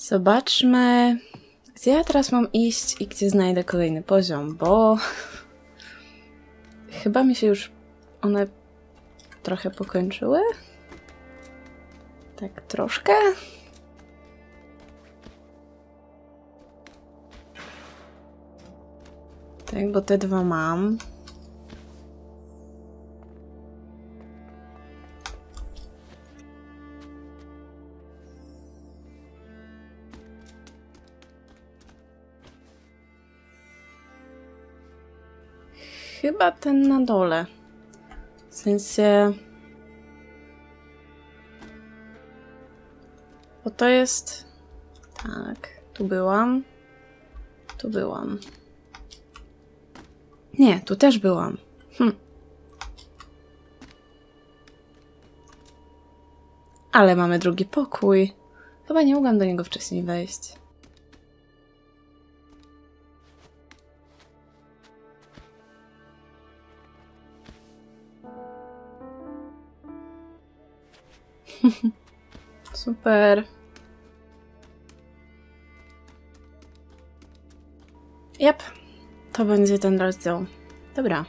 Zobaczmy, gdzie ja teraz mam iść i gdzie znajdę kolejny poziom, bo chyba mi się już one trochę pokończyły. Tak troszkę. Tak, bo te dwa mam. Chyba ten na dole. W sensie. Bo to jest. Tak, tu byłam. Tu byłam. Nie, tu też byłam. Hm. Ale mamy drugi pokój. Chyba nie mogłam do niego wcześniej wejść. Super. Jep, to będzie ten rozdział. Dobra.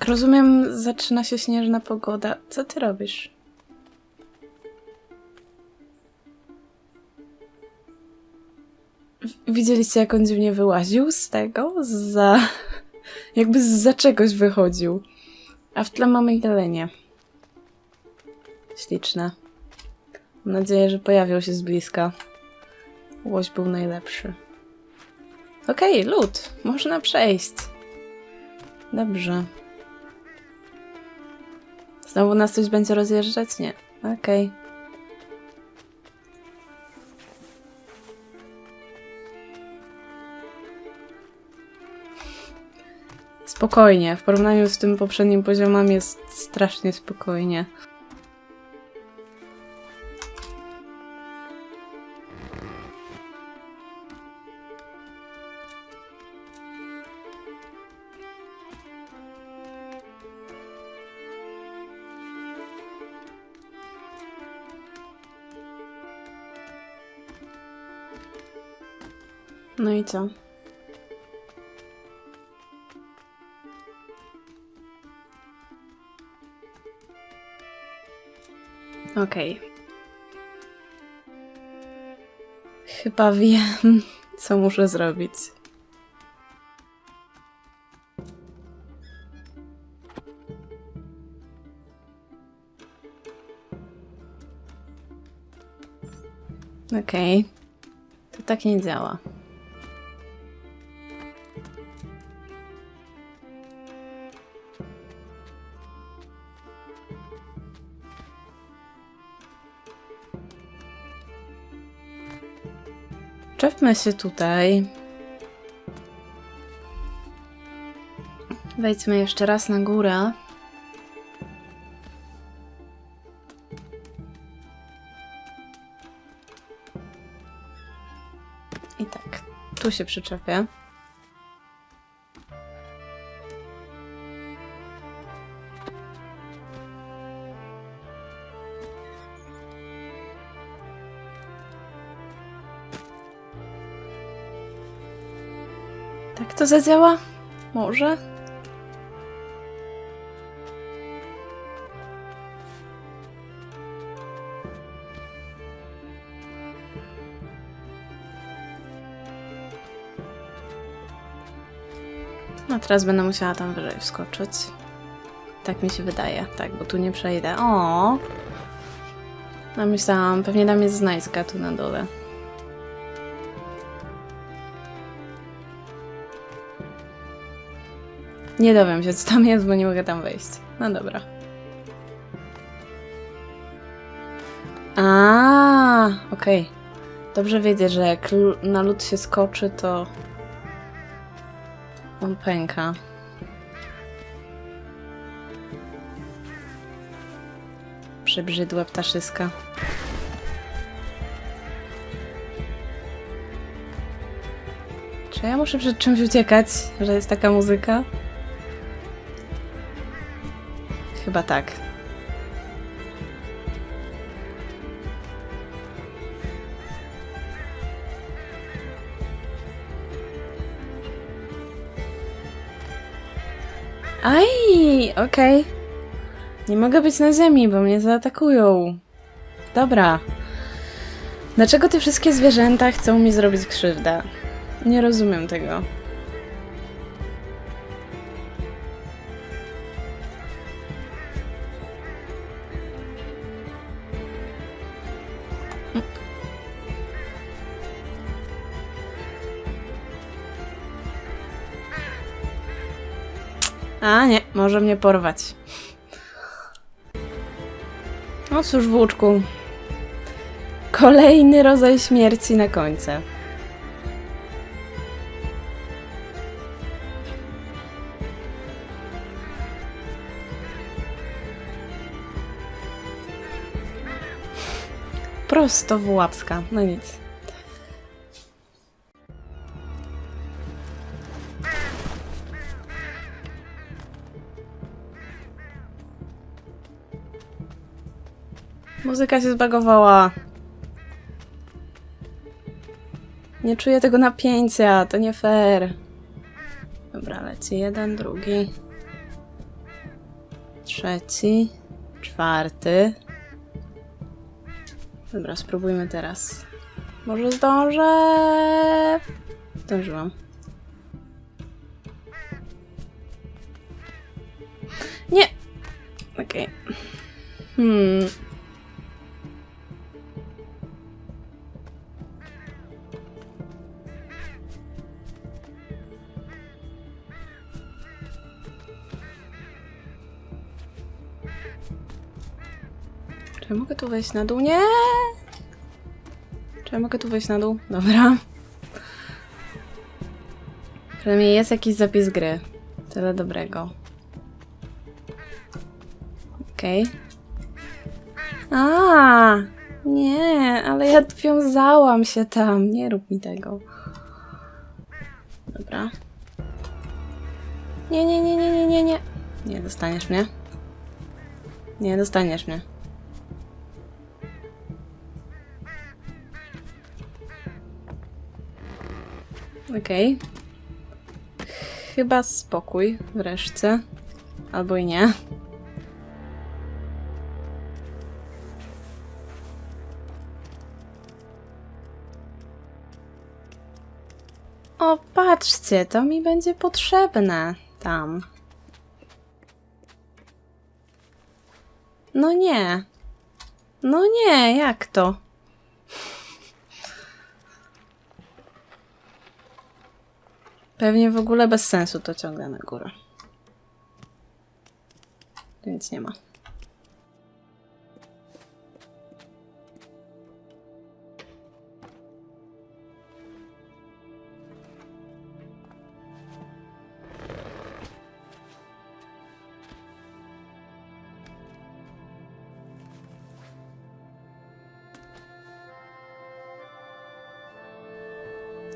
Jak rozumiem, zaczyna się śnieżna pogoda. Co ty robisz? Widzieliście, jak on dziwnie wyłaził z tego? Za... Jakby za czegoś wychodził. A w tle mamy jelenie. Śliczne. Mam nadzieję, że pojawią się z bliska. Łoś był najlepszy. Okej, lód. Można przejść. Dobrze. Znowu nas coś będzie rozjeżdżać? Nie. Okej. Spokojnie. W porównaniu z tym poprzednim poziomem jest strasznie spokojnie. No i co? Okej. Chyba wiem, co muszę zrobić. Okej. To tak nie działa. Czepmy się tutaj. Wejdźmy jeszcze raz na górę. I tak, tu się przyczepię. Tak to zadziała? Może? No teraz będę musiała tam wyżej wskoczyć. Tak mi się wydaje. Tak, bo tu nie przejdę. O! No myślałam, pewnie tam jest znajdźka tu na dole. Nie dowiem się, co tam jest, bo nie mogę tam wejść. No dobra. A, okej. Dobrze wiedzieć, że jak na lód się skoczy, to on pęka. Przebrzydłe ptaszyska. Czy ja muszę przed czymś uciekać, że jest taka muzyka? Chyba tak. Aj, okej. Nie mogę być na ziemi, bo mnie zaatakują. Dobra. Dlaczego te wszystkie zwierzęta chcą mi zrobić krzywdę? Nie rozumiem tego. Nie, może mnie porwać. No cóż, włóczku. Kolejny rodzaj śmierci na końcu. Prosto w łapska. No nic. Muzyka się zbagowała. Nie czuję tego napięcia, to nie fair. Dobra, leci jeden, drugi, trzeci, czwarty. Dobra, spróbujmy teraz. Może zdążę? Zdążyłam. Nie! Okej. Hmm. Czy ja mogę tu wejść na dół? Nie! Czy ja mogę tu wejść na dół? Dobra. Przynajmniej jest jakiś zapis gry. Tyle dobrego. Okej. A, nie, ale ja wiązałam się tam. Nie rób mi tego. Dobra. Nie, nie, nie, nie, nie, nie, nie. Nie dostaniesz mnie. Nie dostaniesz mnie. Okej. Chyba spokój wreszcie. Albo i nie. O, patrzcie, to mi będzie potrzebne tam. No nie. No nie, jak to? Pewnie w ogóle bez sensu to ciągle na górę. Nic nie ma.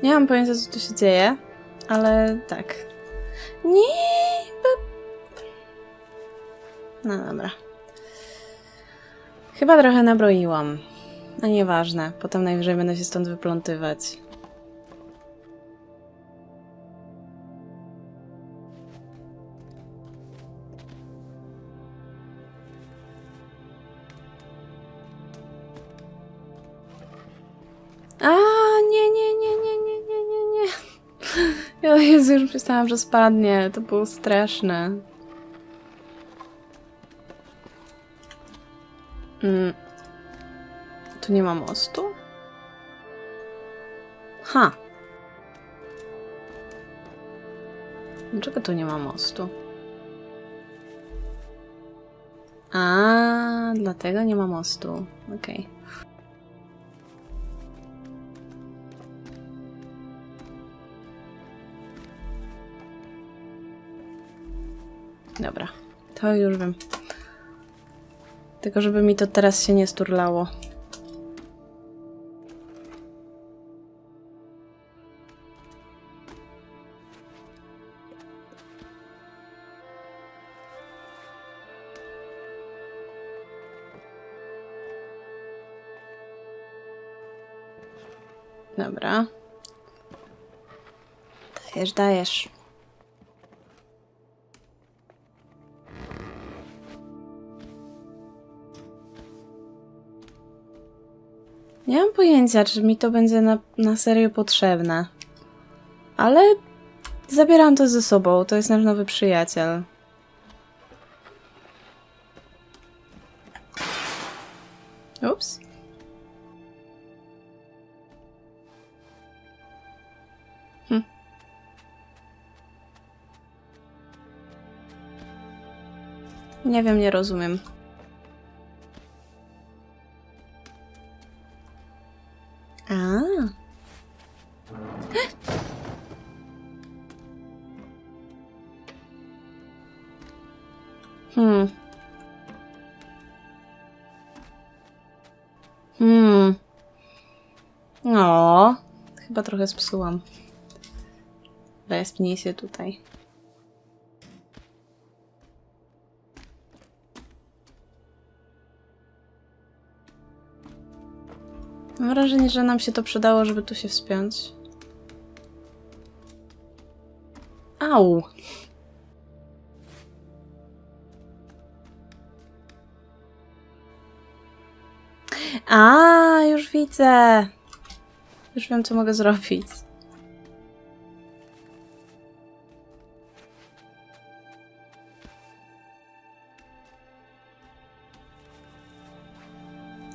Nie mam pojęcia, co tu się dzieje, ale tak. Nie! bo- No dobra. Chyba trochę nabroiłam. No nieważne, potem najwyżej będę się stąd wyplątywać. Ja Jezu, już myślałam, że spadnie. To było straszne. Mm. Tu nie ma mostu? Ha. Dlaczego tu nie ma mostu? A, dlatego nie ma mostu. Okej. Dobra, to już wiem. Tylko żeby mi to teraz się nie sturlało. Dobra. Dajesz, dajesz. Pojęcia, czy mi to będzie na, na serio potrzebne. Ale zabieram to ze sobą. To jest nasz nowy przyjaciel. Ups. Hm. Nie wiem, nie rozumiem. Chyba trochę spsułam. Wespnij się tutaj. Mam wrażenie, że nam się to przydało, żeby tu się wspiąć. Au! A, już widzę. Już wiem, co mogę zrobić.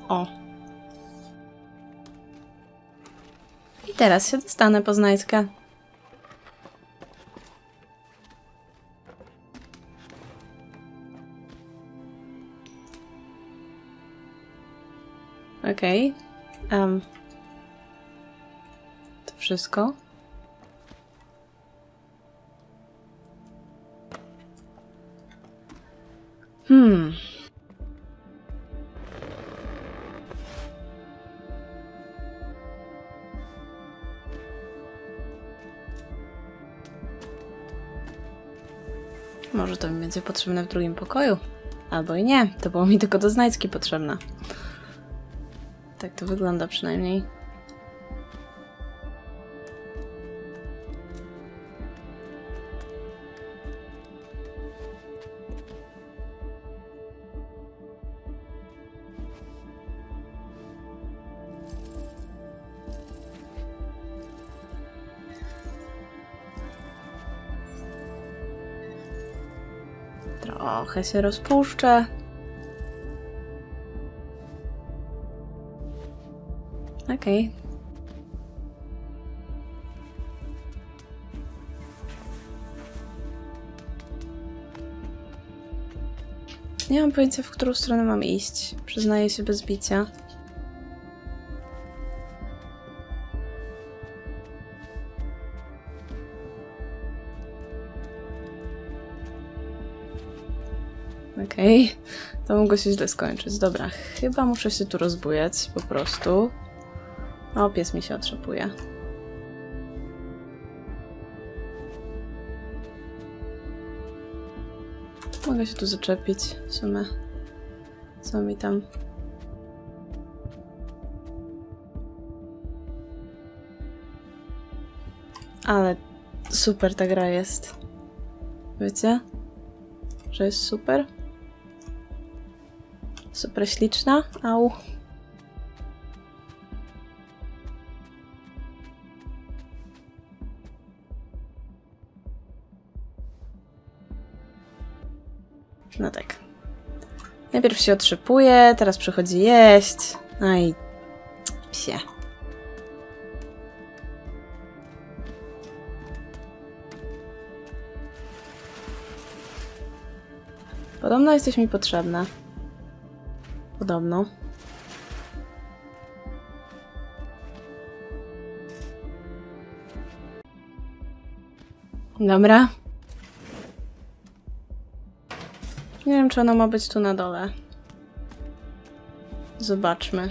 O. I teraz się dostanę poznańska. Okej. Em. To wszystko. Hmm. Może to mi będzie potrzebne w drugim pokoju. Albo i nie. To było mi tylko do znajdźki potrzebne. Tak to wygląda przynajmniej. Trochę się rozpuszczę. Okej. Nie mam pojęcia, w którą stronę mam iść. Przyznaję się bez bicia. Okej, to mogło się źle skończyć. Dobra, chyba muszę się tu rozbujać po prostu. O, pies mi się otrzepuje. Mogę się tu zaczepić w sumie. Co mi tam? Ale super ta gra jest. Wiecie? Że jest super? Super śliczna? Au. No tak. Najpierw się otrzypuje, teraz przychodzi jeść. No i psie. Podobno jesteś mi potrzebna. Podobno. Dobra. Nie wiem, czy ono ma być tu na dole. Zobaczmy.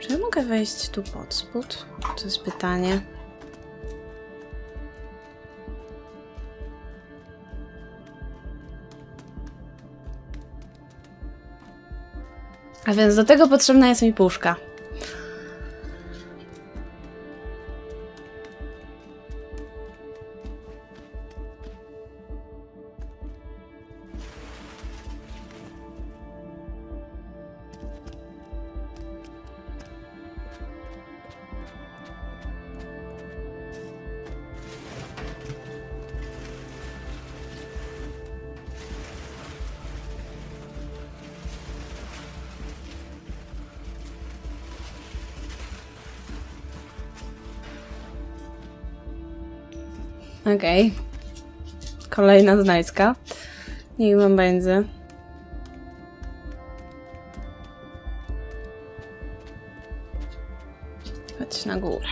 Czy ja mogę wejść tu pod spód? To jest pytanie. A więc do tego potrzebna jest mi puszka. Okej. Kolejna znajdźka. Niech wam będzie. Chodź na górę.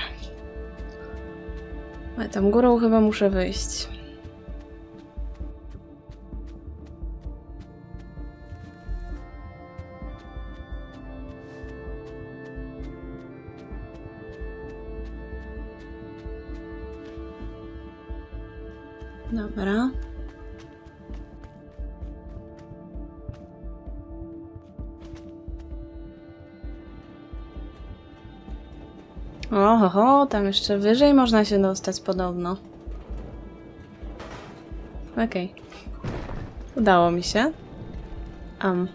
Ale tam górą chyba muszę wyjść. Oho, tam jeszcze wyżej można się dostać podobno. Okej. Udało mi się. Am.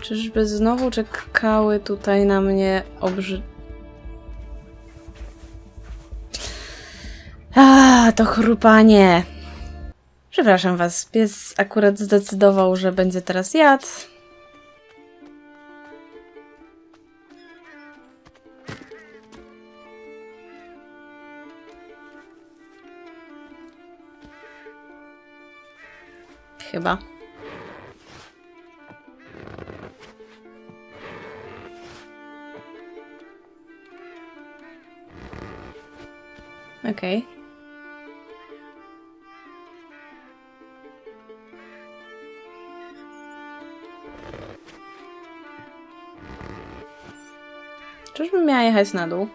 Czyżby znowu czekały tutaj na mnie obrzy... A, to chrupanie. Przepraszam was, pies akurat zdecydował, że będzie teraz jadł. Chyba. Okej. Czyżbym jechać na dół?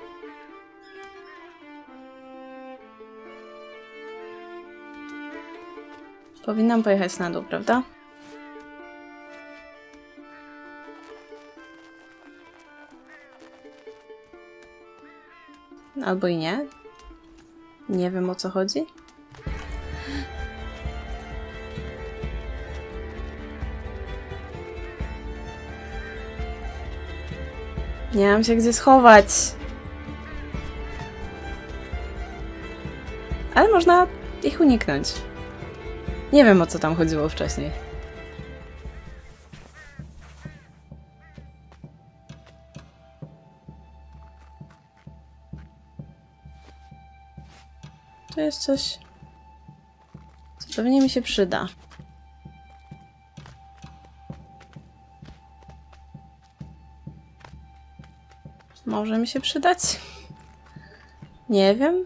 Powinnam pojechać na dół, prawda? Albo i nie. Nie wiem o co chodzi. Nie mam się gdzie schować. Ale można ich uniknąć. Nie wiem o co tam chodziło wcześniej. To jest coś, co pewnie mi się przyda. Może mi się przydać? Nie wiem.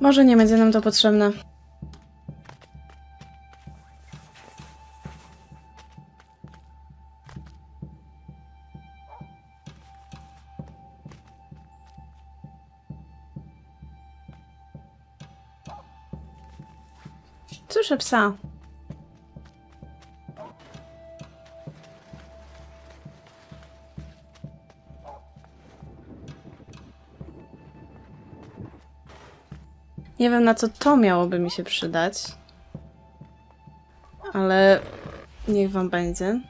Może nie będzie nam to potrzebne. Słyszę psa. Nie wiem, na co to miałoby mi się przydać. Ale niech wam będzie.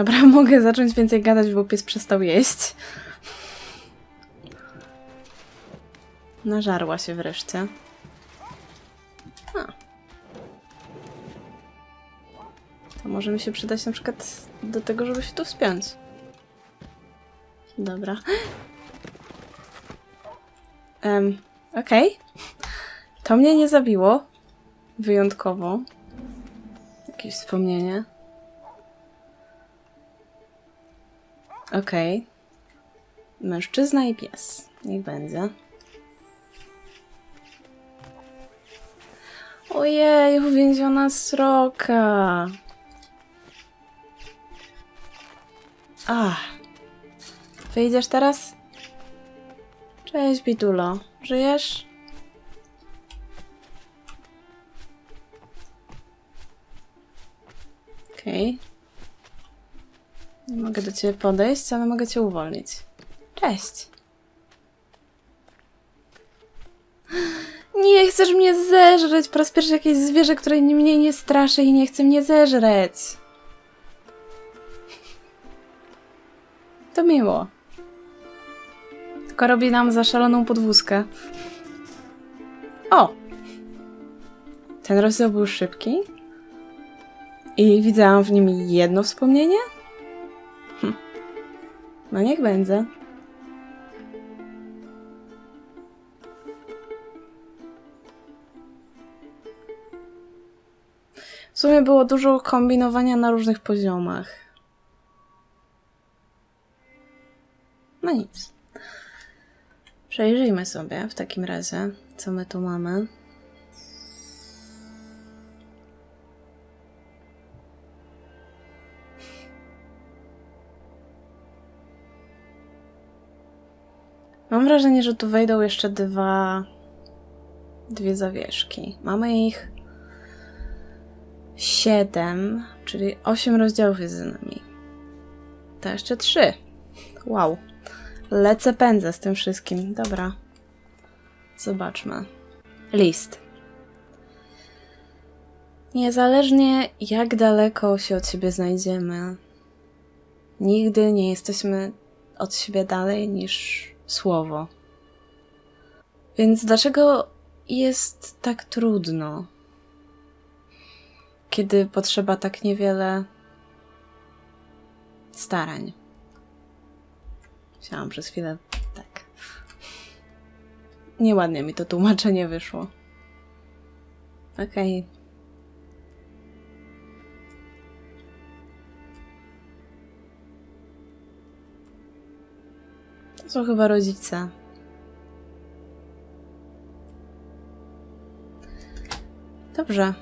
Dobra, mogę zacząć więcej gadać, bo pies przestał jeść. Nażarła się wreszcie. A. może mi się przydać na przykład do tego, żeby się tu wspiąć. Dobra. Um, Okej. To mnie nie zabiło. Wyjątkowo. Jakieś wspomnienie. Okej. Mężczyzna i pies. Niech będzie. Ojej, uwięziona sroka. Ach. Wyjdziesz teraz? Cześć, Bitulo. Żyjesz? Okej. Nie mogę do ciebie podejść, ale mogę cię uwolnić. Cześć. Nie chcesz mnie zeżreć! Po raz pierwszy jakieś zwierzę, które mnie nie straszy i nie chce mnie zeżreć. To miło. Tylko robi nam zaszaloną podwózkę. O! Ten rozdział był szybki. I widziałam w nim jedno wspomnienie? No niech będzie. W sumie było dużo kombinowania na różnych poziomach. No nic. Przejrzyjmy sobie w takim razie, co my tu mamy. Mam wrażenie, że tu wejdą jeszcze dwa. Dwie zawieszki. Mamy ich siedem, czyli osiem rozdziałów jest za nami. To jeszcze trzy. Wow. Lecę pędzę z tym wszystkim. Dobra. Zobaczmy. List. Niezależnie jak daleko się od siebie znajdziemy, nigdy nie jesteśmy od siebie dalej niż słowo. Więc dlaczego jest tak trudno, kiedy potrzeba tak niewiele starań? Chciałam przez chwilę tak. Nieładnie mi to tłumaczenie wyszło. Okej. To są chyba rodzice. Dobrze.